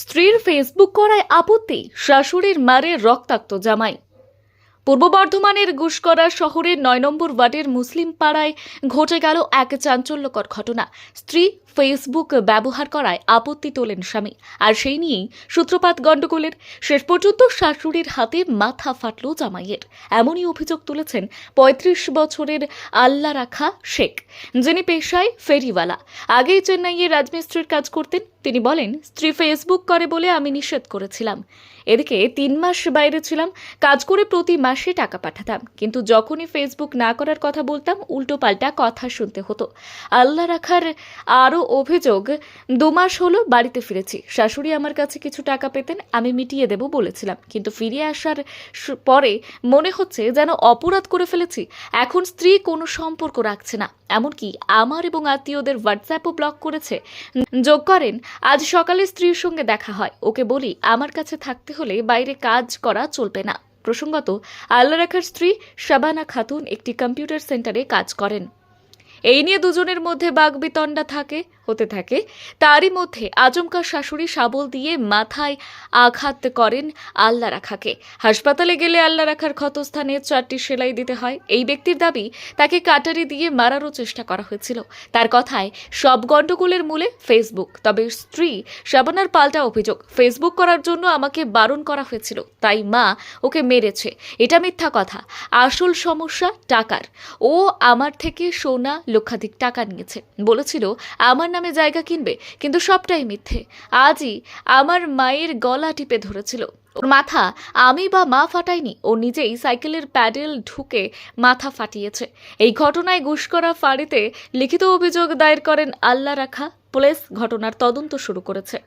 স্ত্রীর ফেসবুক করায় আপত্তি শাশুড়ির মারে রক্তাক্ত জামাই। পূর্ব বর্ধমানের গুসকরা শহরের নয় নম্বর ওয়ার্ডের মুসলিম পাড়ায় ঘটে গেল এক চাঞ্চল্যকর ঘটনা। স্ত্রী ফেসবুক ব্যবহার করায় আপত্তি তোলেন স্বামী। আর সেই নিয়েই সূত্রপাত গণ্ডগোলের শেষ পর্যন্ত শাশুড়ির হাতে মাথা ফাটল জামাইয়ের। এমনই অভিযোগ তুলেছেন পঁয়ত্রিশ বছরের আল্লা রাখা শেখ, যিনি পেশায় ফেরিওয়ালা। আগেই চেন্নাইয়ে রাজমিস্ত্রির কাজ করতেন। তিনি বলেন, স্ত্রী ফেসবুক করে বলে আমি নিষেধ করেছিলাম। এদিকে তিন মাস বাইরে ছিলাম। কাজ করে প্রতি মাসে টাকা পাঠাতাম। কিন্তু যখনই ফেসবুক না করার কথা বলতাম উল্টো পাল্টা কথা শুনতে হতো। আল্লাহ রাখার আরও অভিযোগ, দু মাস হলো বাড়িতে ফিরেছি। শাশুড়ি আমার কাছে কিছু টাকা পেতেন, আমি মিটিয়ে দেব বলেছিলাম। কিন্তু ফিরে আসার পরে মনে হচ্ছে যেন অপরাধ করে ফেলেছি। এখন স্ত্রী কোনো সম্পর্ক রাখছে না। এমনকি আমার এবং আত্মীয়দের হোয়াটসঅ্যাপও ব্লক করেছে। যোগ করেন, আজ সকালে স্ত্রীর সঙ্গে দেখা হয়। ওকে বলি, আমার কাছে থাকতে হলে বাইরে কাজ করা চলবে না। প্রসঙ্গত আল্লা রাখার স্ত্রী শাবানা খাতুন একটি কম্পিউটার সেন্টারে কাজ করেন। এই নিয়ে দুজনের মধ্যে বাগবিতণ্ডা থাকে, হতে থাকে। তারই মধ্যে আচমকা শাশুড়ি শাবল দিয়ে মাথায় আঘাত করেন আল্লাহ রাখাকে। হাসপাতালে গেলে আল্লাহ রাখার ক্ষতস্থানে চারটি সেলাই দিতে হয়। এই ব্যক্তির দাবি, তাকে কাটারি দিয়ে মারারও চেষ্টা করা হয়েছিল। তার কথায়, সব গণ্ডগোলের মূলে ফেসবুক। তবে স্ত্রী শাবানার পাল্টা অভিযোগ, ফেসবুক করার জন্য আমাকে বারণ করা হয়েছিল। তাই মা ওকে মেরেছে। এটা মিথ্যা কথা। আসল সমস্যা টাকার। ও আমার থেকে সোনা লক্ষাধিক টাকা নিয়েছে। বলেছিল, আমার নামে জায়গা কিনবে, কিন্তু সবটাই মিথ্যে। আজই আমার মায়ের গলা টিপে ধরেছিল। ওর মাথা আমি বা মা ফাটাইনি, ও নিজেই সাইকেলের প্যাডেল ঢুকে মাথা ফাটিয়েছে। এই ঘটনায় গুসকরা ফাঁড়িতে লিখিত অভিযোগ দায়ের করেন আল্লাহ রাখা পুলিশ। ঘটনার তদন্ত শুরু করেছে।